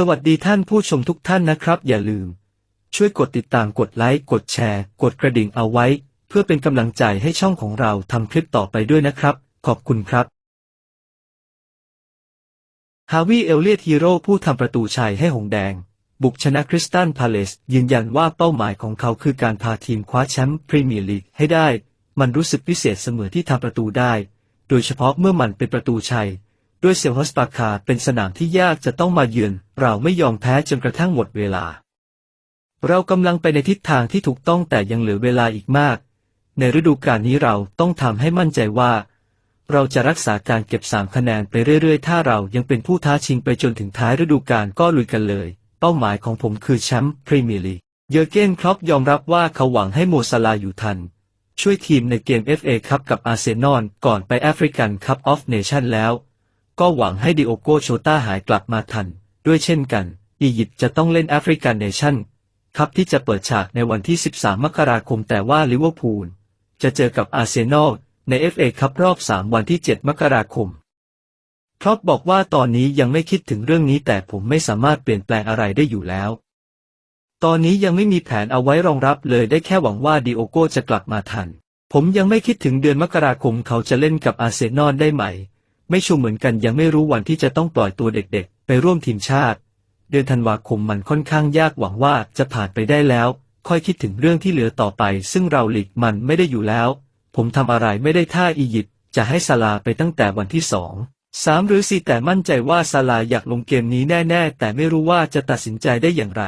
สวัสดีท่านผู้ชมทุกท่านนะครับ อย่าลืม ช่วยกดติดตามกดไลค์กดแชร์ กดกระดิ่งเอาไว้ เพื่อเป็นกำลังใจให้ช่องของเราทำคลิปต่อไปด้วยนะครับ ขอบคุณครับฮาวิเอลเลียตฮีโร่ผู้ทำประตูชัยให้หงแดง บุกชนะคริสตันพาเลสยืนยันว่าเป้าหมายของเขาคือการพาทีมคว้าแชมป์พรีเมียร์ลีกให้ได้ มันรู้สึกพิเศษเสมอที่ทำประตูได้ โดยเฉพาะเมื่อมันเป็นประตูชัย ด้วยเซลฮอสปาคาเป็นสนามที่ยากจะต้องมาเยือน เราไม่ยอมแพ้จนกระทั่งหมดเวลา เรากำลังไปในทิศทางที่ถูกต้องแต่ยังเหลือเวลาอีกมาก ในฤดูกาลนี้เราต้องทำให้มั่นใจว่า เราจะรักษาการเก็บสามคะแนนไปเรื่อยๆ ถ้าเรายังเป็นผู้ท้าชิงไปจนถึงท้ายฤดูกาลก็ลุยกันเลย เป้าหมายของผมคือแชมป์พรีเมียร์ลีก เยอร์เกนครอปยอมรับว่าเขาหวังให้โมซาลาอยู่ทันช่วยทีมในเกม FA คัพกับอาร์เซนอลก่อนไปแอฟริกันคัพออฟเนชั่นแล้ว ก็หวังให้ดิโอโกโชต้าหายกลับมาทัน ด้วยเช่นกัน อียิปต์จะต้องเล่นแอฟริกันเนชั่นคัพที่จะเปิดฉากในวันที่ 13 มกราคมแต่ว่าลิเวอร์พูลจะเจอกับอาร์เซนอลใน FA คัพรอบ 3 วันที่ 7 มกราคมครอปบอกว่าตอนนี้ยังไม่คิดถึงเรื่องนี้แต่ผมไม่สามารถเปลี่ยนแปลงอะไรได้อยู่แล้ว ตอนนี้ยังไม่มีแผนเอาไว้รองรับเลยได้แค่หวังว่าดิโอโกจะกลับมาทัน ผมยังไม่คิดถึงเดือนมกราคมเขาจะเล่นกับอาร์เซนอลได้ไหม ไม่ชัวร์เหมือนกันยังไม่รู้วันที่จะต้องปล่อยตัวเด็กๆ ไปร่วมทีมชาติ เดือนธันวาคมมันค่อนข้างยากหวังว่าจะผ่านไปได้แล้ว ค่อยคิดถึงเรื่องที่เหลือต่อไป ซึ่งเราหลีกมันไม่ได้อยู่แล้ว ผมทำอะไรไม่ได้ถ้าอียิปต์จะให้ซาลาไปตั้งแต่วันที่สองสามหรือสี่แต่มั่นใจว่าซาลาอยากลงเกมนี้แน่ ๆ แต่ไม่รู้ว่าจะตัดสินใจได้อย่างไร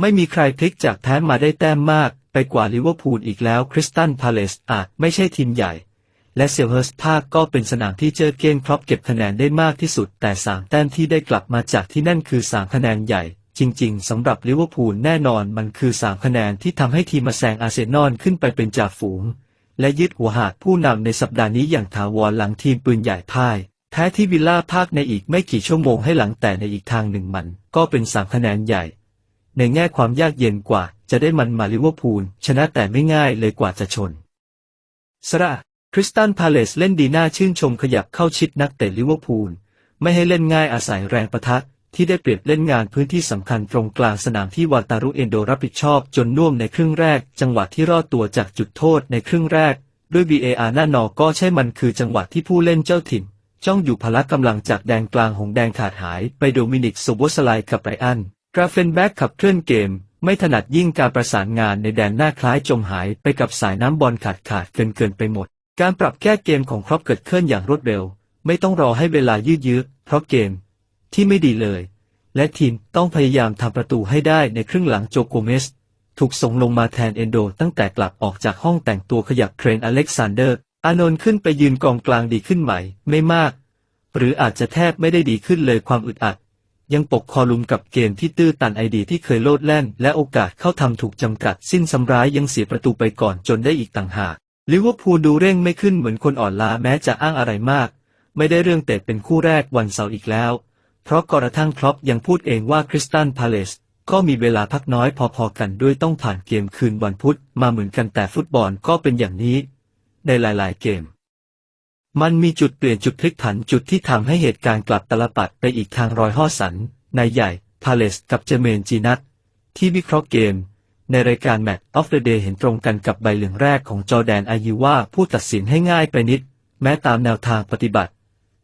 ไม่มีใครพลิกจากแพ้มาได้แต้มมาก ไปกว่าลิเวอร์พูลอีกแล้วคริสตันพาเลสอาจไม่ใช่ทีมใหญ่ และเซลเฮิร์สภาคก็เป็นสนามที่เจอเกนครอปเก็บคะแนนได้มากที่สุด แต่สามแต้มที่ได้กลับมาจากที่นั่นคือสามคะแนนใหญ่ จริง ๆสำหรับลิเวอร์พูลแน่นอนมันคือสามคะแนนที่ทำให้ทีมมาแซงอาร์เซนอลขึ้นไปเป็นจ่าฝูง และยึดหัวหากผู้นำในสัปดาห์นี้อย่างถาวรหลังทีมปืนใหญ่พ่ายแพ้ที่วิลล่าภาคในอีกไม่กี่ชั่วโมงให้หลังแต่ในอีกทางหนึ่งมัน ก็เป็นสามคะแนนใหญ่ ในแง่ความยากเย็นกว่า จะได้มันมาลิเวอร์พูลชนะแต่ไม่ง่ายเลยกว่าจะชนสระ คริสตันพาเลสเล่นดีน่าชื่นชมขยับเข้าชิดนักเตะลิเวอร์พูล ไม่ให้เล่นง่ายอาศัยแรงประทะที่ได้เปรียบเล่นงานพื้นที่สำคัญตรงกลางสนามที่วาตารุเอนโดรับผิดชอบจนน่วมในครึ่งแรก จังหวะที่รอดตัวจากจุดโทษในครึ่งแรก ด้วย VAR หน้านอก็ใช่มันคือจังหวะที่ผู้เล่นเจ้าถิ่น จ้องอยู่พละกำลังจากแดนกลางหงแดงขาดหายไปโดมินิกโซโบสไลกับไรอันกราเฟนแบ็กขับเคลื่อนเกม ไม่ถนัดยิ่งการประสานงานในแดนหน้าคล้ายจมหายไปกับสายน้ำบอลขาดขาดเกินเกินไปหมด การปรับแก้เกมของครอปเกิดขึ้นอย่างรวดเร็ว ไม่ต้องรอให้เวลายืดเยื้อเพราะเกมที่ไม่ดีเลย และทีมต้องพยายามทำประตูให้ได้ในครึ่งหลังโจโกเมส ถูกส่งลงมาแทนเอนโด ตั้งแต่กลับออกจากห้องแต่งตัวขยับเทรนอเล็กซานเดอร์ อานนท์ขึ้นไปยืนกองกลางดีขึ้นไหม ไม่มาก หรืออาจจะแทบไม่ได้ดีขึ้นเลยความอึดอัด ยังปกคอลุมกับเกมที่ตื้อตันไอดีที่เคยโลดแล่น และโอกาสเข้าทำถูกจำกัดสิ้นสำร้ายยังเสียประตูไปก่อนจนได้อีกต่างหาก ลิเวอร์พูลดูเร่งไม่ขึ้นเหมือนคนอ่อนล้าแม้จะอ้างอะไรมาก ไม่ได้เรื่องเตะเป็นคู่แรกวันเสาร์อีกแล้ว เพราะกระทั่งครอปยังพูดเองว่าคริสตันพาเลสก็มีเวลาพักน้อยพอๆกันด้วยต้องผ่านเกมคืนวันพุธมาเหมือนกันแต่ฟุตบอลก็เป็นอย่างนี้ ในหลายๆเกม มันมีจุดเปลี่ยนจุดพลิกผันจุดที่ทำให้เหตุการณ์กลับตลปัดไปอีกทางรอยห่อสันนายใหญ่พาเลสกับเจเมนจีนัทที่วิเคราะห์เกม ในรายการแมตช์ออฟเดอะเดย์เห็นตรงกันกับใบเหลืองแรกของจอแดนอายุว่าผู้ตัดสินให้ง่ายไปนิด แม้ตามแนวทางปฏิบัติ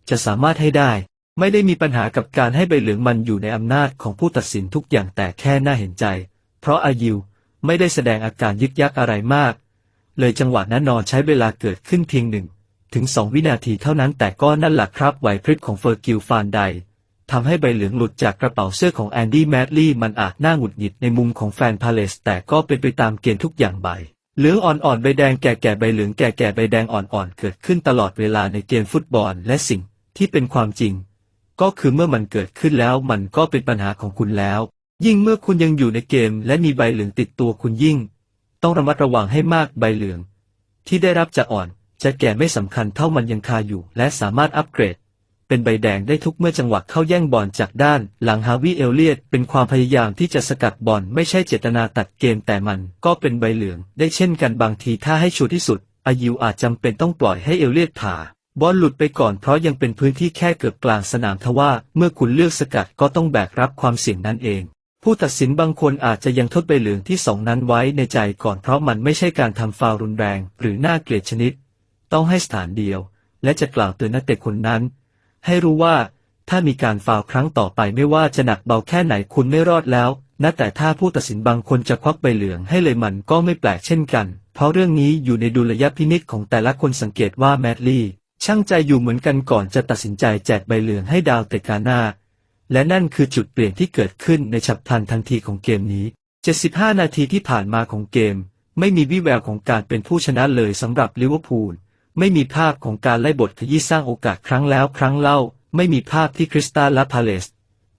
จะสามารถให้ได้ ไม่ได้มีปัญหากับการให้ใบเหลืองมันอยู่ในอำนาจของผู้ตัดสินทุกอย่างแต่แค่น่าเห็นใจ เพราะอายุไม่ได้แสดงอาการยึกยักอะไรมาก เลยจังหวะนั้นนอนใช้เวลาเกิดขึ้นเพียงหนึ่งถึงสองวินาทีเท่านั้นแต่ก็นั่นแหละครับไหวพริบของเฟอร์กิลฟานได ทำให้ใบเหลืองหลุดจากกระเป๋าเสื้อของแอนดี้แมดลี่มันอาจน่าหงุดหงิดในมุมของแฟนพาเลสแต่ก็เป็นไปตามเกณฑ์ทุกอย่างใบเหลืองอ่อนๆใบแดงแก่ๆใบเหลืองแก่ๆใบแดงอ่อนๆเกิดขึ้นตลอดเวลาในเกมฟุตบอลและสิ่งที่เป็นความจริง ก็คือเมื่อมันเกิดขึ้นแล้วมันก็เป็นปัญหาของคุณแล้ว ยิ่งเมื่อคุณยังอยู่ในเกม และมีใบเหลืองติดตัวคุณยิ่ง ต้องระมัดระวังให้มากใบเหลือง ที่ได้รับจะอ่อน จะแก่ไม่สำคัญเท่ามันยังคาอยู่ และสามารถอัปเกรด เป็นใบแดงได้ทุกเมื่อจังหวะเข้าแย่งบอลจากด้าน หลังฮาวิเอลเลียตเป็นความพยายามที่จะสกัดบอลไม่ใช่เจตนาตัดเกมแต่มันก็เป็นใบเหลือง ได้เช่นกันบางทีถ้าให้ชัวร์ที่สุด อายุอาจจำเป็นต้องปล่อยให้เอลเลียตผ่าบอลหลุดไปก่อนเพราะยังเป็นพื้นที่แค่เกือบกลางสนามทว่า เมื่อคุณเลือกสกัดก็ต้องแบกรับความเสี่ยงนั้นเอง ผู้ตัดสินบางคนอาจจะยังทดใบเหลืองที่สองนั้นไว้ในใจก่อนเพราะมันไม่ใช่การทำฟาวรุนแรง หรือน่าเกลียดชนิด ต้องให้สถานเดียว และจะกล่าวเตือนนักเตะคนนั้น ให้รู้ว่า ถ้ามีการฟาวครั้งต่อไปไม่ว่าจะหนักเบาแค่ไหนคุณไม่รอดแล้วนะแต่ถ้าผู้ตัดสินบางคนจะควักใบเหลืองให้เลยมันก็ไม่แปลกเช่นกัน เพราะเรื่องนี้อยู่ในดุลยพินิจของแต่ละคนสังเกตว่าแมดลี่ ช่างใจอยู่เหมือนกันก่อนจะตัดสินใจแจกใบเหลืองให้ดาวเตกาน้าและนั่นคือจุดเปลี่ยนที่เกิดขึ้นในฉับพลันทันทีของเกมนี้ 75 นาทีที่ผ่านมาของเกม ไม่มีวิแววของการเป็นผู้ชนะเลยสำหรับลิเวอร์พูล ไม่มีภาพของการไล่บทขยี้สร้างโอกาสครั้งแล้วครั้งเล่า ไม่มีภาพที่คริสตัลและพาเลส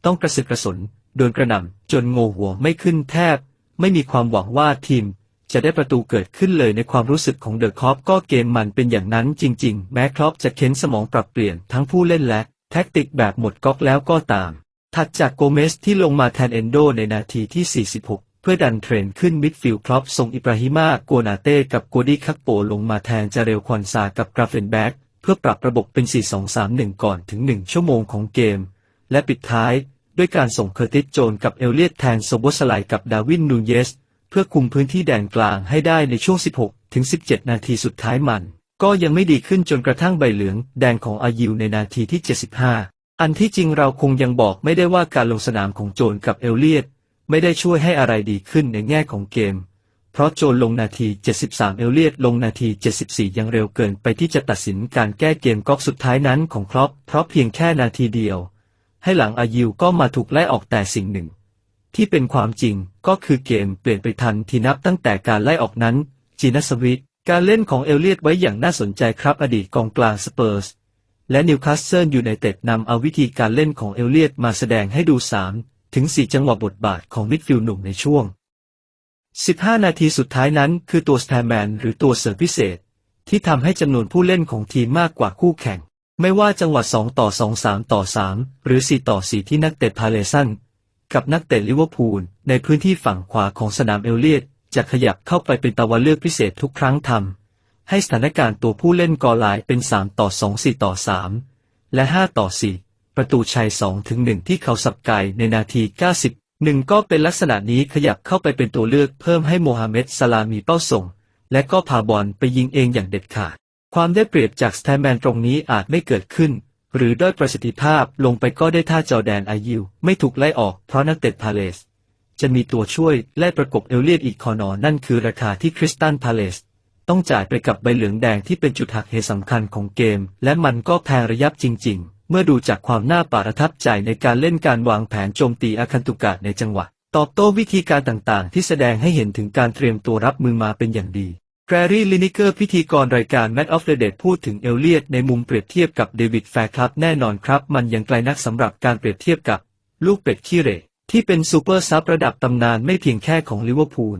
ต้องกระสึกกระสน โดนกระหน่ำจนโงหัวไม่ขึ้นแทบ ไม่มีความหวังว่าทีม จะได้ประตูเกิดขึ้นเลยในความรู้สึกของเดอะคอปก็เกมมันเป็นอย่างนั้นจริง ๆ แม้ครอปจะเค้นสมองปรับเปลี่ยนทั้งผู้เล่นและ แท็กติกแบบหมดก๊อกแล้วก็ตาม ถัดจากโกเมสที่ลงมาแทนเอนโดในนาทีที่ 46 พื่อดันเทรนขึ้นมิดฟิลด์ครอปส่งอิบราฮิมาโกนาเต้กับโกดีคักโปลงมาแทนจาเรลควอนซากับกราเฟนแบ็กเพื่อปรับระบบเป็น 4-2-3-1 ก่อนถึง 1 ชั่วโมงของเกม และปิดท้ายด้วยการส่งเคอร์ติสโจนกับเอลเลียตแทนโซบสไลกับดาวินนูเยส เพื่อคุมพื้นที่แดนกลางให้ได้ในช่วง 16 ถึง 17 นาทีสุดท้ายมัน ก็ยังไม่ดีขึ้นจนกระทั่งใบเหลืองแดงของอายิวในนาทีที่ 75 อันที่จริงเราคงยังบอกไม่ได้ว่าการลงสนามของโจนกับเอลเลียต ไม่ได้ช่วยให้อะไรดีขึ้นในแง่ของเกม เพราะโจนลงนาที 73 เอลเลียตลงนาที 74 ยังเร็วเกินไปที่จะตัดสินการแก้เกมก๊อกสุดท้ายนั้นของครอปเพราะเพียงแค่นาทีเดียว ให้หลังอายิวก็มาถูกไล่ออกแต่สิ่งหนึ่ง ที่เป็นความจริงก็คือเกมเปลี่ยนไปทันทีนับตั้งแต่การไล่ออกนั้นจีนัสวิทการเล่นของเอลเลียตไว้อย่างน่าสนใจครับอดีตกองกลางสเปอร์สและนิวคาสเซิลยูไนเต็ดนำเอาวิธีการเล่นของเอลเลียตมาแสดงให้ดู3 ถึง 4 จังหวะบทบาทของมิดฟิลด์หนุ่มในช่วง 15 นาทีสุดท้ายนั้นคือตัวสแตแมนหรือตัวเสริมพิเศษ ที่ทำให้จำนวนผู้เล่นของทีมมากกว่าคู่แข่ง ไม่ว่าจังหวะ 2 ต่อ 2 3 ต่อ 3 หรือ 4 ต่อ 4 ที่นักเตะพาเลซันกับนักเตะลิเวอร์พูลในพื้นที่ฝั่งขวาของสนามเอลเลียตจะขยับเข้าไปเป็นตะวันเลือกพิเศษทุกครั้งทำให้สถานการณ์ตัวผู้เล่นกอลายเป็น 3 ต่อ 2 4 ต่อ 3 และ 5 ต่อ 4 ประตูชัย2ถึง1ที่เขาสับไก่ในนาที 90หนึ่งก็เป็นลักษณะนี้ขยับเข้าไปเป็นตัวเลือกเพิ่มให้โมฮัมเหม็ดสลามีเป้าส่ง และก็พาบอลไปยิงเองอย่างเด็ดขาด ความได้เปรียบจากสแตนแมนตรงนี้อาจไม่เกิดขึ้น หรือด้อยประสิทธิภาพลงไปก็ได้ท่าจอแดนอายิวไม่ถูกไล่ออกเพราะนักเตะพาเลส จะมีตัวช่วยไล่ประกบเอลเลียดอีกคอนอนั่นคือราคาที่คริสตันพาเลสต้องจ่ายไปกับใบเหลืองแดงที่เป็นจุดหักเหสำคัญของเกม และมันก็แพงระยับจริง ๆ เมื่อดูจากความน่าประทับใจในการเล่นการวางแผนโจมตีอาคันตุกะในจังหวะ ตอบโต้วิธีการต่างๆ ที่แสดงให้เห็นถึงการเตรียมตัวรับมือมาเป็นอย่างดีแกรรี่ลินิเกอร์พิธีกรรายการ Match of the Day พูดถึงเอลเลียดในมุมเปรียบเทียบกับเดวิดแฟร์ครับแน่นอนครับ มันยังไกลนักสำหรับการเปรียบเทียบกับ ลูกเป็ดขี้เร่ที่เป็นซูเปอร์ซับระดับตำนานไม่เพียงแค่ของลิเวอร์พูล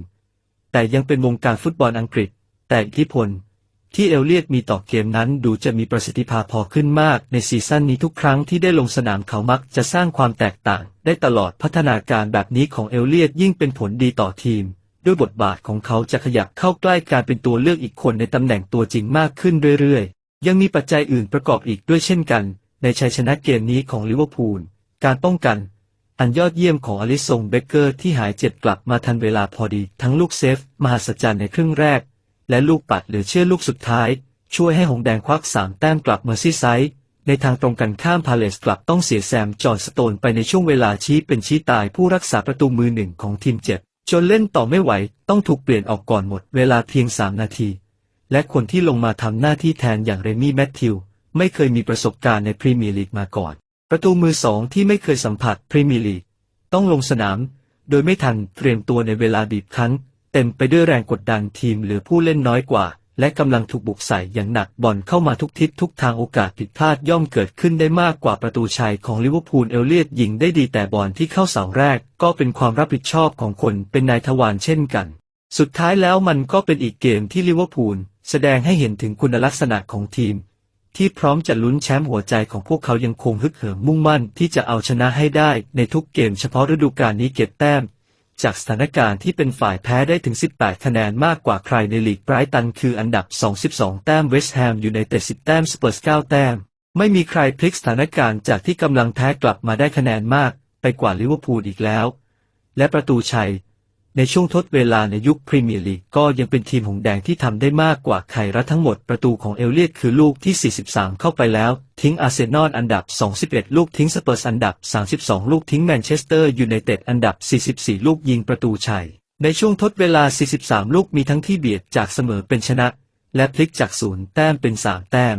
แต่ยังเป็นวงการฟุตบอลอังกฤษ แต่อิทธิพล ที่เอลเลียดมีต่อเกมนั้นดูจะมีประสิทธิภาพพอขึ้นมากในซีซั่นนี้ทุกครั้งที่ได้ลงสนามเขามักจะสร้างความแตกต่าง ได้ตลอดพัฒนาการแบบนี้ของเอลเลียดยิ่งเป็นผลดีต่อทีม ด้วยบทบาทของเขาจะขยับเข้าใกล้การเป็นตัวเลือกอีกคนในตำแหน่งตัวจริงมากขึ้นเรื่อยๆ ยังมีปัจจัยอื่นประกอบอีกด้วยเช่นกัน ในชัยชนะเกมนี้ของลิเวอร์พูลการป้องกัน อันยอดเยี่ยมของอลิสงเบเกอร์ที่หายเจ็บกลับมาทันเวลาพอดี ทั้งลูกเซฟมหัศจรรย์ในครึ่งแรก และลูกปัดหลือเชื่อลูกสุดท้าย ช่วยให้หงแดงควักสามแต้มกลับเมอร์ซี่ไซด์ในทางตรงกันข้ามพาเลสกลับต้องเสียแซมจอห์สโตนไปในช่วงเวลาชี้เป็นชี้ตายผู้รักษาประตูมือหนึ่งของทีมเจ็บจนเล่นต่อไม่ไหวต้องถูกเปลี่ยนออกก่อนหมดเวลาเพียง3นาที และคนที่ลงมาทำหน้าที่แทนอย่างเรมี่แมทธิว ไม่เคยมีประสบการณ์ในพรีเมียร์ลีกมาก่อน ประตูมือสองที่ไม่เคยสัมผัสพรีเมียร์ลีกต้องลงสนาม โดยไม่ทันเตรียมตัวในเวลาบีบคั้น เต็มไปด้วยแรงกดดันทีมเหลือผู้เล่นน้อยกว่า และกำลังถูกบุกใส่อย่างหนักบอลเข้ามาทุกทิศทุกทางโอกาสผิดพลาดย่อมเกิดขึ้นได้มากกว่าประตูชัยของลิเวอร์พูลเอลเลียดยิงได้ดีแต่บอลที่เข้าเสาแรก ก็เป็นความรับผิดชอบของคนเป็นนายทวารเช่นกัน สุดท้ายแล้วมันก็เป็นอีกเกมที่ลิเวอร์พูลแสดงให้เห็นถึงคุณลักษณะของทีม ที่พร้อมจะลุ้นแชมป์หัวใจของพวกเขายังคงฮึกเหิมมุ่งมั่นที่จะเอาชนะให้ได้ในทุกเกมเฉพาะฤดูกาลนี้เก็บแต้ม จากสถานการณ์ที่เป็นฝ่ายแพ้ได้ถึง 18 คะแนนมากกว่าใครในลีกไบรตันคืออันดับ 22 แต้มเวสต์แฮมอยู่ในเต็ด10 แต้มสเปอร์ส 9 แต้ม ไม่มีใครพลิกสถานการณ์จากที่กำลังแพ้กลับมาได้คะแนนมาก ไปกว่าลิเวอร์พูลอีกแล้ว และประตูชัย ในช่วงทดเวลาในยุคพรีเมียร์ลีกก็ยังเป็นทีมหงแดงที่ทำได้มากกว่าใครและทั้งหมดประตูของเอลเลียตคือลูกที่ 43 เข้าไปแล้ว ทิ้งอาร์เซนอลอันดับ 21 ลูกทิ้งสเปอร์สอันดับ 32 ลูกทิ้งแมนเชสเตอร์ยูไนเต็ดอันดับ 44 ลูกยิงประตูชัย ในช่วงทดเวลา 43 ลูกมีทั้งที่เบียดจากเสมอเป็นชนะ และพลิกจากศูนย์แต้มเป็น 3 แต้ม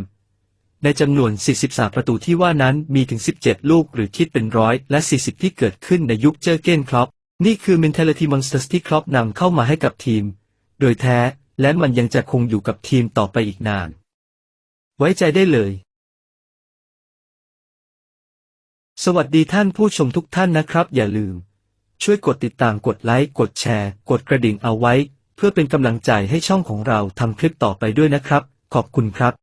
ในจำนวน 43 ประตูที่ว่านั้นมีถึง 17 ลูกหรือคิดเป็นร้อยและ 40 ที่เกิดขึ้นในยุคเจอร์เก้นครอป นี่คือ mentality monsters ที่ครอปนำเข้ามาให้กับทีม โดยแท้ และมันยังจะคงอยู่กับทีมต่อไปอีกนาน ไว้ใจได้เลย สวัสดีท่านผู้ชมทุกท่านนะครับ อย่าลืม ช่วยกดติดตามกดไลค์ กดแชร์ กดกระดิ่งเอาไว้ เพื่อเป็นกำลังใจให้ช่องของเราทำคลิปต่อไปด้วยนะครับ ขอบคุณครับ